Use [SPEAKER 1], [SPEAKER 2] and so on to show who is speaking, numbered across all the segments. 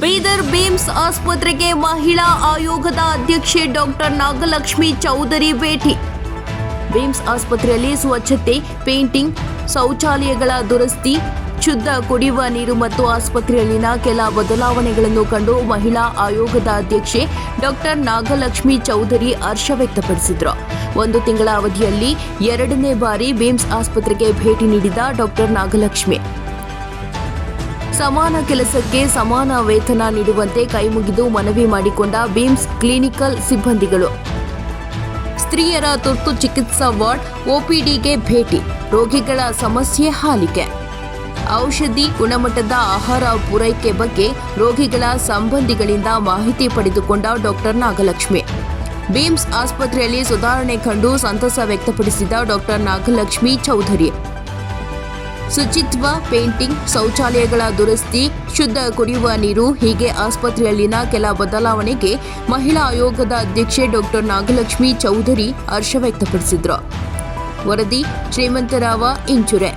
[SPEAKER 1] Bidar beans ಆಸ್ಪತ್ರೆಗೆ ಮಹಿಳಾ ಆಯೋಗದ ಅಧ್ಯಕ್ಷೆ ಡಾಕ್ಟರ್ ನಾಗಲಕ್ಷ್ಮಿ ಚೌಧರಿ ಭೇಟಿ. ಬೀಮ್ಸ್ ಆಸ್ಪತ್ರೆಯಲ್ಲಿ ಸ್ವಚ್ಛತೆ, ಪೇಂಟಿಂಗ್, ಶೌಚಾಲಯಗಳ ದುರಸ್ತಿ, ಶುದ್ಧ ಕುಡಿಯುವ ನೀರು ಮತ್ತು ಆಸ್ಪತ್ರೆಯಲ್ಲಿನ ಕೆಲ ಬದಲಾವಣೆಗಳನ್ನು ಕಂಡು ಮಹಿಳಾ ಆಯೋಗದ ಅಧ್ಯಕ್ಷೆ ಡಾಕ್ಟರ್ ನಾಗಲಕ್ಷ್ಮಿ ಚೌಧರಿ ಹರ್ಷ ವ್ಯಕ್ತಪಡಿಸಿದರು. ಒಂದು ತಿಂಗಳ ಅವಧಿಯಲ್ಲಿ ಎರಡನೇ ಬಾರಿ ಬೀಮ್ಸ್ ಆಸ್ಪತ್ರೆಗೆ ಭೇಟಿ ನೀಡಿದ ಡಾಕ್ಟರ್ ನಾಗಲಕ್ಷ್ಮಿ. ಸಮಾನ ಕೆಲಸಕ್ಕೆ ಸಮಾನ ವೇತನ ನೀಡುವಂತೆ ಕೈಮುಗಿದು ಮನವಿ ಮಾಡಿಕೊಂಡ ಬೀಮ್ಸ್ ಕ್ಲಿನಿಕಲ್ ಸಿಬ್ಬಂದಿಗಳು. ಸ್ತ್ರೀಯರ ತುರ್ತು ಚಿಕಿತ್ಸಾ ವಾರ್ಡ್ ಒಪಿಡಿಗೆ ಭೇಟಿ, ರೋಗಿಗಳ ಸಮಸ್ಯೆ ಹಾಲಿಕೆ ಔಷಧಿ ಗುಣಮಟ್ಟದ ಆಹಾರ ಪೂರೈಕೆ ಬಗ್ಗೆ ರೋಗಿಗಳ ಸಂಬಂಧಿಗಳಿಂದ ಮಾಹಿತಿ ಪಡೆದುಕೊಂಡ ಡಾಕ್ಟರ್ ನಾಗಲಕ್ಷ್ಮಿ. ಬಿಮ್ಸ್ ಆಸ್ಪತ್ರೆಯಲ್ಲಿ ಸುಧಾರಣೆ ಕಂಡು ಸಂತಸ ವ್ಯಕ್ತಪಡಿಸಿದ ಡಾಕ್ಟರ್ ನಾಗಲಕ್ಷ್ಮಿ ಚೌಧರಿ. ಶುಚಿತ್ವ ಪೇಂಟಿಂಗ್ ಶೌಚಾಲಯಗಳ ದುರಸ್ತಿ ಶುದ್ಧ ಕುಡಿಯುವ ನೀರು ಹೀಗೆ ಆಸ್ಪತ್ರೆಯಲ್ಲಿನ ಕೆಲ ಬದಲಾವಣೆಗೆ ಮಹಿಳಾ ಆಯೋಗದ ಅಧ್ಯಕ್ಷೆ ಡಾಕ್ಟರ್ ನಾಗಲಕ್ಷ್ಮಿ ಚೌಧರಿ ಹರ್ಷ ವ್ಯಕ್ತಪಡಿಸಿದ್ರು. ವರದಿ ಶ್ರೀಮಂತರಾವ ಇಂಚುರೆ.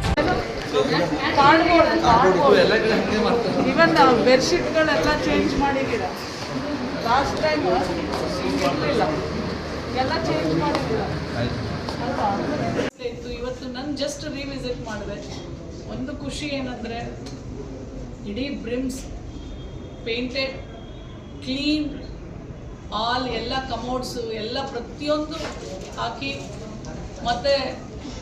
[SPEAKER 2] ಇವತ್ತು ನಾನು ಜಸ್ಟ್ ರಿವಿಸಿಟ್ ಮಾಡಿದೆ. ಒಂದು ಖುಷಿ ಏನಂದರೆ, ಇಡೀ ಬ್ರಿಮ್ಸ್ ಪೇಂಟೆಡ್ ಕ್ಲೀನ್ ಆಲ್ ಎಲ್ಲ ಕಮೋಡ್ಸು ಎಲ್ಲ ಪ್ರತಿಯೊಂದು ಹಾಕಿ, ಮತ್ತು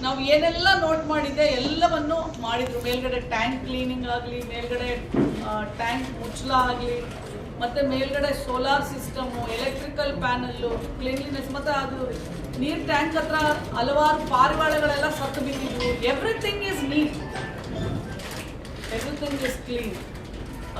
[SPEAKER 2] ನಾವು ಏನೆಲ್ಲ ನೋಟ್ ಮಾಡಿದ್ದೆ ಎಲ್ಲವನ್ನು ಮಾಡಿದರು. ಮೇಲ್ಗಡೆ ಟ್ಯಾಂಕ್ ಕ್ಲೀನಿಂಗ್ ಆಗಲಿ, ಮೇಲ್ಗಡೆ ಟ್ಯಾಂಕ್ ಮುಚ್ಚಲ ಆಗಲಿ, ಮತ್ತು ಮೇಲ್ಗಡೆ solar system electrical panel cleanliness ಮತ್ತು ಅದು ನೀರು ಟ್ಯಾಂಕ್ ಹತ್ರ ಹಲವಾರು ಪಾರಿವಾಳಗಳೆಲ್ಲ ಸತ್ತು ಬಿದ್ದಿದ್ವು. Everything is neat everything is clean